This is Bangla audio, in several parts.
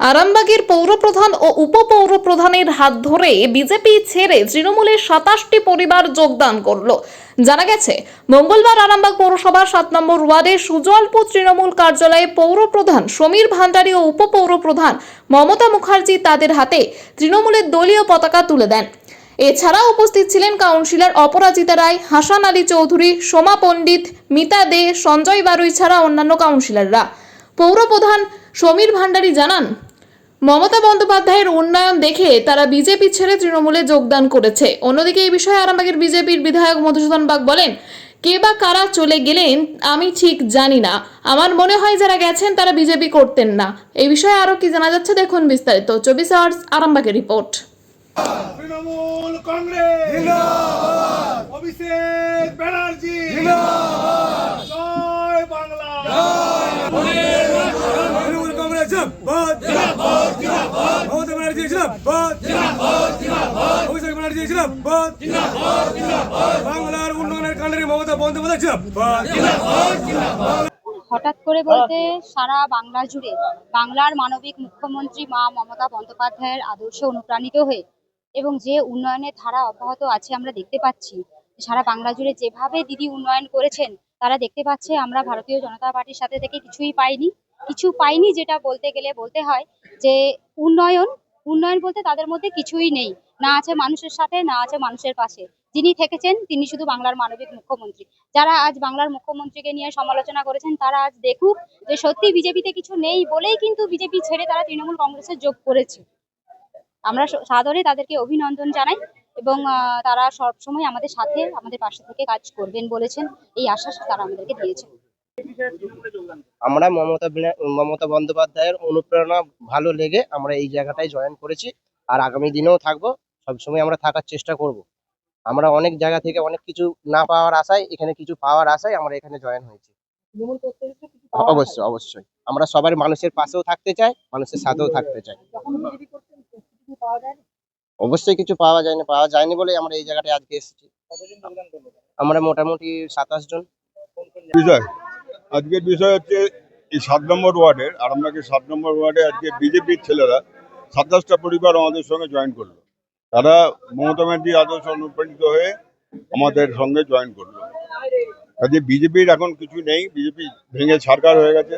আরামবাগের পৌরপ্রধান ও উপপৌরপ্রধানের হাত ধরে বিজেপি ছেড়ে তৃণমূলের সাতাশটি পরিবার যোগদান করল। জানা গেছে, মঙ্গলবার আরামবাগ পৌরসভার সাত নম্বর ওয়ার্ডে সুজলপুর তৃণমূল কার্যালয়ে পৌরপ্রধান সমীর ভান্ডারী ও উপপৌরপ্রধান মমতা মুখার্জি তাদের হাতে তৃণমূলের দলীয় পতাকা তুলে দেন। এছাড়া উপস্থিত ছিলেন কাউন্সিলর অপরাজিতা রায়, হাসান আলী চৌধুরী, সোমা পণ্ডিত, মিতা দে, সঞ্জয় বারুই ছাড়া অন্যান্য কাউন্সিলররা। পৌরপ্রধান সমীর ভান্ডারী জানান মমতা বন্দ্যোপাধ্যায়ের উন্নয়ন দেখে তারা বিজেপি ছেড়ে তৃণমূলে যোগদান করেছে। অন্যদিকে এই বিষয়ে আরামবাগের বিজেপির বিধায়ক মধুসূদন বাগ বলেন কে বা কারা চলে গেলেন আমি ঠিক জানি না। আমার মনে হয় যারা গেছেন তারা বিজেপি করতেন না। এই বিষয়ে আরও কি জানা যাচ্ছে দেখুন বিস্তারিত। চব্বিশ আওয়ার্স আরামবাগের রিপোর্ট। তৃণমূল কংগ্রেস। অভিষেক ব্যানার্জি। জয় বাংলা। ব্যানার্জি অভিষেক ব্যানার্জি বাংলার উন্নয়নের মমতা বন্দ্যোপাধ্যায় হঠাৎ করে বলতে সারা বাংলা জুড়ে বাংলার মানবিক মুখ্যমন্ত্রী মা মমতা বন্দ্যোপাধ্যায়ের আদর্শে অনুপ্রাণিত হয়ে এবং যে উন্নয়নের ধারা অব্যাহত আছে আমরা দেখতে পাচ্ছি। সারা বাংলা জুড়ে যেভাবে দিদি উন্নয়ন করেছেন, তারা দেখতে পাচ্ছে আমরা ভারতীয় জনতা পার্টির সাথে থেকে কিছুই পাইনি। কিছু পাইনি যেটা বলতে গেলে বলতে হয় যে উন্নয়ন উন্নয়ন বলতে তাদের মধ্যে কিছুই নেই। না আছে মানুষের সাথে, না আছে মানুষের পাশে। যিনি থেকেছেন, তিনি শুধু বাংলার মানবিক মুখ্যমন্ত্রী। যারা আজ বাংলার মুখ্যমন্ত্রীকে নিয়ে সমালোচনা করেছেন, তারা আজ দেখুক যে সত্যি বিজেপিতে কিছু নেই বলেই কিন্তু বিজেপি ছেড়ে তারা তৃণমূল কংগ্রেসে যোগ করেছে। আমরা সাদরে তাদেরকে অভিনন্দন জানাই এবং তারা সবসময় আমাদের সাথে, আমাদের পাশে থেকে কাজ করবেন বলেছেন। এই আশ্বাস তারা আমাদেরকে দিয়েছেন। আমরা মমতা মমতা বন্দ্যোপাধ্যায়ের অনুপ্রেরণা ভালো লেগে আমরা এই জায়গাটায় জয়েন করেছি। আর আগামী দিনেও থাকব। সবসময় আমরা থাকার চেষ্টা করব। আমরা অনেক জায়গা থেকে অনেক কিছু না পাওয়ার আশায়, এখানে কিছু পাওয়ার আশায় আমরা এখানে জয়েন হয়েছি। অবশ্যই অবশ্যই। আমরা সবার মানুষের পাশেও থাকতে চাই, মানুষের সাথেও থাকতে চাই। অবশ্যই কিছু পাওয়া যায়নি পাওয়া যায়নি বলে আমরা এই জায়গাটায় আজকে এসেছি। আমরা মোটামুটি সাতাশ জন। বিষয় আজকের বিষয় হচ্ছে এই সাত নম্বর ওয়ার্ডের আরামবাগের সাত নম্বর ওয়ার্ডে আজকে বিজেপির ছেলেরা সাতাশটা পরিবার আমাদের সঙ্গে জয়েন করল। তারা মমতা ব্যানার্জির আদর্শ অনুপ্রাণিত হয়ে আমাদের সঙ্গে জয়েন করল। কাজে বিজেপির এখন কিছু নেই, বিজেপি ভেঙে সরকার হয়ে গেছে।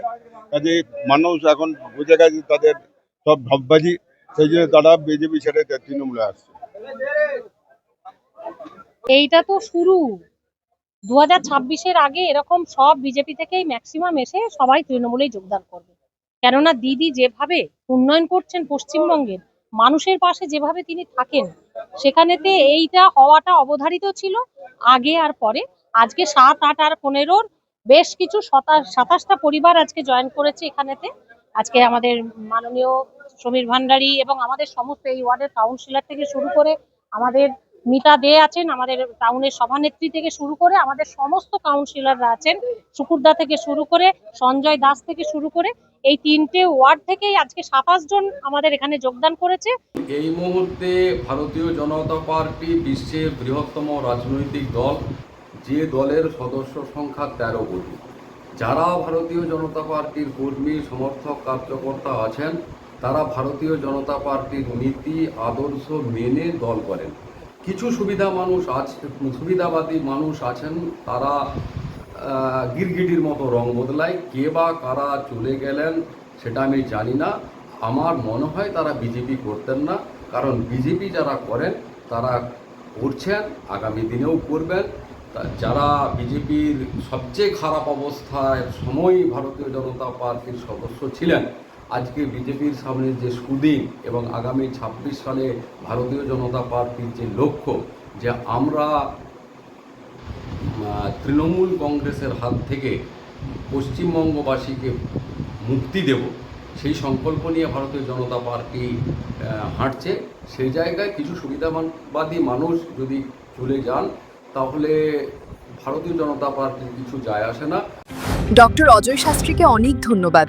কাজে মানুষ এখন বুঝে গেছে তাদের সব ভাববাজি সেই জন্য তারা বিজেপি ছেড়ে তৃণমূলে আসছে। এইটা তো শুরু। দু হাজার ছাব্বিশের আগে এরকম সব বিজেপি থেকেই ম্যাক্সিমাম এসে সবাই তৃণমূলেই যোগদান করবে। কেননা দিদি যেভাবে উন্নয়ন করছেন পশ্চিমবঙ্গের, মানুষের পাশে যেভাবে তিনি থাকেন, সেখানেতে এইটা হওয়াটা অবধারিত ছিল। আগে আর পরে, আজকে সাত, আট আর পনেরোর বেশ কিছু সাতাশটা পরিবার আজকে জয়েন করেছে এখানেতে। আজকে আমাদের মাননীয় সমীর ভান্ডারী এবং আমাদের সমস্ত এই ওয়ার্ডের কাউন্সিলর থেকে শুরু করে আমাদের মিতা দে আছেন, আমাদের টাউনের সভানেত্রী থেকে শুরু করে আমাদের সমস্ত কাউন্সিলররা আছেন শুকুরদা থেকে শুরু করে, সঞ্জয় দাস থেকে শুরু করে, এই তিনটে ওয়ার্ড থেকেই আজকে সাতাশ জন আমাদের এখানে যোগদান করেছে। এই মুহূর্তে ভারতীয় জনতা পার্টি বিশ্বের বৃহত্তম রাজনৈতিক দল, যে দলের সদস্য সংখ্যা তেরো কোটি। যারা ভারতীয় জনতা পার্টির কর্মী, সমর্থক, কার্যকর্তা আছেন, তারা ভারতীয় জনতা পার্টির নীতি, আদর্শ মেনে দল করেন। কিছু সুবিধা মানুষ আছে, সুবিধাবাদী মানুষ আছেন, তারা গিরগিটির মতো রং বদলায়, কে বা কারা চলে গেলেন সেটা আমি জানি না। আমার মনে হয় তারা বিজেপি করতেন না, কারণ বিজেপি যারা করেন, তারা করছেন, আগামী দিনেও করবেন। যারা বিজেপির সবচেয়ে খারাপ অবস্থায় সময় ভারতীয় জনতা পার্টির সদস্য ছিলেন আজকে বিজেপির সামনে যে সুদিন এবং আগামী ছাব্বিশ সালে ভারতীয় জনতা পার্টির যে লক্ষ্য, যে আমরা তৃণমূল কংগ্রেসের হাত থেকে পশ্চিমবঙ্গবাসীকে মুক্তি দেব, সেই সংকল্প নিয়ে ভারতীয় জনতা পার্টি হাঁটছে। সেই জায়গায় কিছু সুবিধাবাদী মানুষ যদি চলে যান, তাহলে ভারতীয় জনতা পার্টির কিছু যায় আসে না। ডক্টর অজয় শাস্ত্রীকে অনেক ধন্যবাদ।